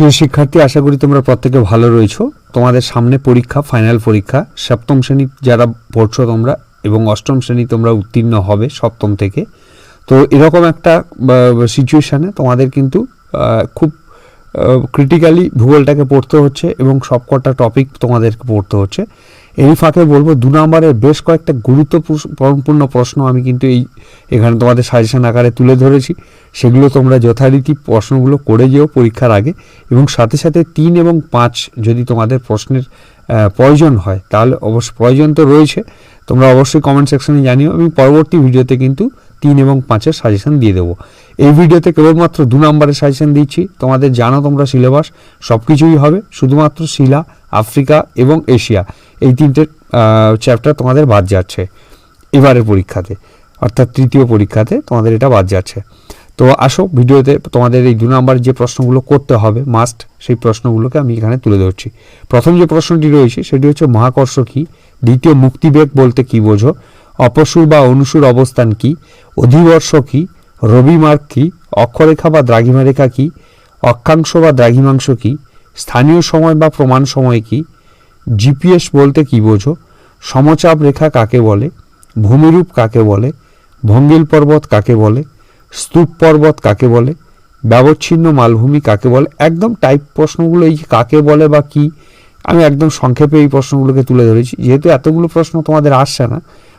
প্রিয় শিক্ষার্থী, আশা করি তোমরা প্রত্যেকে ভালো রয়েছো। তোমাদের সামনে পরীক্ষা ফাইনাল পরীক্ষা, সপ্তম শ্রেণি যারা পড়ছো তোমরা এবং অষ্টম শ্রেণি তোমরা উত্তীর্ণ হবে সপ্তম থেকে। তো এরকম একটা সিচুয়েশানে তোমাদের কিন্তু খুব ক্রিটিক্যালি ভূগোলটাকে পড়তে হচ্ছে এবং সবকটা টপিক তোমাদেরকে পড়তে হচ্ছে। এই ফাঁকে বলব, দু নম্বরের বেশ কয়েকটা গুরুত্বপূর্ণ প্রশ্ন আমি কিন্তু এই, এখানে তোমাদের সাজেশন আকারে তুলে ধরেছি। সেগুলো তোমরা যথারীতি প্রশ্নগুলো করে যেও পরীক্ষার আগে। এবং সাথে সাথে তিন এবং পাঁচ যদি তোমাদের প্রশ্নের প্রয়োজন হয়, তাহলে অবশ্য প্রয়োজন তো রয়েছে। তোমরা অবশ্যই কমেন্ট সেকশনে জানিও। আমি পরবর্তী ভিডিওতে কিন্তু তিন এবং পাঁচের সাজেশন দিয়ে দেবো। এই ভিডিওতে কেবলমাত্র দু নম্বরের সাজেশন দিচ্ছি। তোমাদের জানো তোমরা সিলেবাস সব কিছুই হবে। শুধুমাত্র শিলা আফ্রিকা এবং এশিয়া। এই তিনটে চ্যাপ্টার তোমাদের বাদ যাচ্ছে এবারের পরীক্ষাতে। অর্থাৎ তৃতীয় পরীক্ষাতে তোমাদের এটা বাদ যাচ্ছে। তো আসো, ভিডিওতে তোমাদের এই দু নম্বর যে প্রশ্নগুলো করতে হবে মাস্ট সেই প্রশ্নগুলোকে আমি এখানে তুলে ধরছি। প্রথম যে প্রশ্নটি রয়েছে, সেটি হচ্ছে মহাকর্ষ কী? দ্বিতীয় মুক্তিবেগ বলতে কি বোঝো? অপসুর বা অনুসুর অবস্থান কি? অধিবর্ষ কি? রবিমার্গ কি? অক্ষরেখা বা দ্রাঘিমা রেখা কি? অক্ষাংশ বা দ্রাঘিমাংশ কি? স্থানীয় সময় বা প্রমাণ সময় কি? জিপিএস বলতে কি বোঝো? সমচাপ রেখা কাকে বলে? ভূমিরূপ কাকে বলে? ভঙ্গিল পর্বত কাকে বলে? স্তূপ পর্বত কাকে বলে? ব্যবচ্ছিন্ন মালভূমি কাকে বলে? একদম টাইপ প্রশ্নগুলো এই কাকে বলে বা কি? আমি একদম সংক্ষেপে এই প্রশ্নগুলোকে তুলে ধরেছি। যেহেতু এতগুলো প্রশ্ন তোমাদের আসছে না,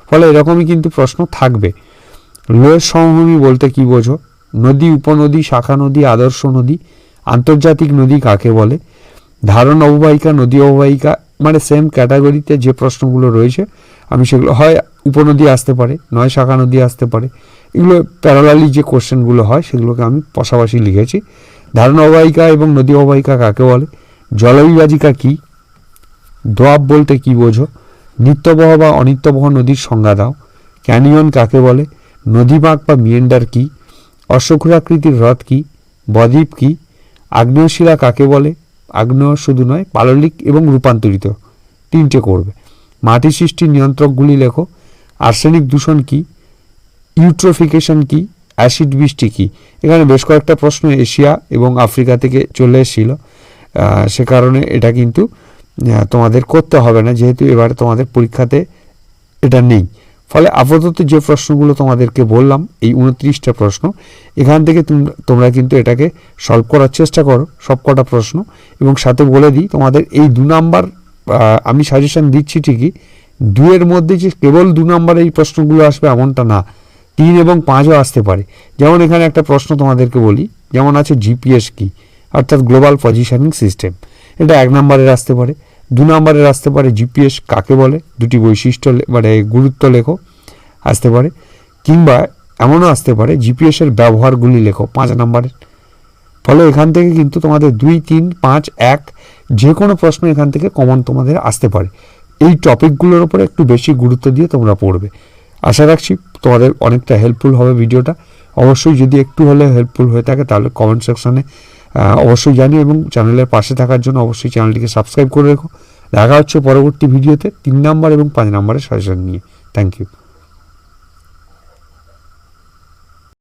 ফলে এরকমই কিন্তু প্রশ্ন থাকবে। লোয়ের সমভূমি বলতে কি বোঝো? নদী, উপনদী, শাখা নদী, আদর্শ নদী আন্তর্জাতিক নদী কাকে বলে? ধারণ অববাহিকা, নদী অববাহিকা মানে সেম ক্যাটাগরিতে যে প্রশ্নগুলো রয়েছে, আমি সেগুলো, হয় উপনদী আসতে পারে, নয় শাখা নদী আসতে পারে, এগুলো প্যারালালি যে কোশ্চেনগুলো হয়, সেগুলোকে আমি পাশাপাশি লিখেছি। ধারণ অববাহিকা এবং নদী অববাহিকা কাকে বলে? জলবিভাজিকা কি? দোয়াব বলতে কি বোঝো? নিত্যবহ বা অনিত্যবহ নদীর সংজ্ঞা দাও। ক্যানিয়ন কাকে বলে? নদীবাঁক বা মিয়েন্ডার কি? অশ্বক্ষুরাকৃতির হ্রদ কি? বদ্বীপ কি? আগ্নেয়শিলা কাকে বলে? আগ্নেয় শুধু নয়, পাললিক এবং রূপান্তরিত। তিনটে করবে। মাটি সৃষ্টির নিয়ন্ত্রকগুলি লেখো। আর্সেনিক দূষণ কি? ইউট্রোফিকেশন কি? অ্যাসিড বৃষ্টি কি? এখানে বেশ কয়েকটা প্রশ্ন এশিয়া এবং আফ্রিকা থেকে চলে এসেছিল। সে কারণে এটা কিন্তু তোমাদের করতে হবে না, যেহেতু এবারে তোমাদের পরীক্ষাতে এটা নেই। ফলে আপাতত যে প্রশ্নগুলো তোমাদেরকে বললাম, এই উনত্রিশটা প্রশ্ন, এখান থেকে তোমরা- কিন্তু এটাকে সলভ করার চেষ্টা করো, সবকটা প্রশ্ন। এবং সাথে বলে দিই, তোমাদের এই দু নাম্বার আমি সাজেশন দিচ্ছি ঠিকই দুয়ের মধ্যে যে কেবল দু নাম্বার এই প্রশ্নগুলো আসবে এমনটা না, তিন এবং পাঁচও আসতে পারে। যেমন এখানে একটা প্রশ্ন তোমাদেরকে বলি, যেমন আছে জিপিএস কি, অর্থাৎ গ্লোবাল পজিশনিং সিস্টেম এটা এক নম্বরের আসতে পারে। দু নম্বরের আসতে পারে জিপিএস, কাকে বলে? দুটি বৈশিষ্ট্য মানে গুরুত্ব লেখো, আসতে পারে। কিংবা এমনও আসতে পারে জিপিএসের ব্যবহারগুলি লেখো, পাঁচ নম্বরের। ফলে এখান থেকে কিন্তু তোমাদের দুই, তিন, পাঁচ, এক যে কোনো প্রশ্ন এখান থেকে কমন তোমাদের আসতে পারে। এই টপিকগুলোর উপরে একটু বেশি গুরুত্ব দিয়ে তোমরা পড়বে। আশা রাখছি তোমাদের অনেকটা হেল্পফুল হবে ভিডিওটা। অবশ্যই যদি একটু হলে হেল্পফুল হয়ে থাকে তাহলে কমেন্ট সেকশনে অবশ্যই জানিও এবং চ্যানেলের পাশে থাকার জন্য অবশ্যই চ্যানেলটিকে সাবস্ক্রাইব করে রেখো। দেখা হচ্ছে পরবর্তী ভিডিওতে, তিন নাম্বার এবং পাঁচ নাম্বারের সাজেশন নিয়ে। Thank you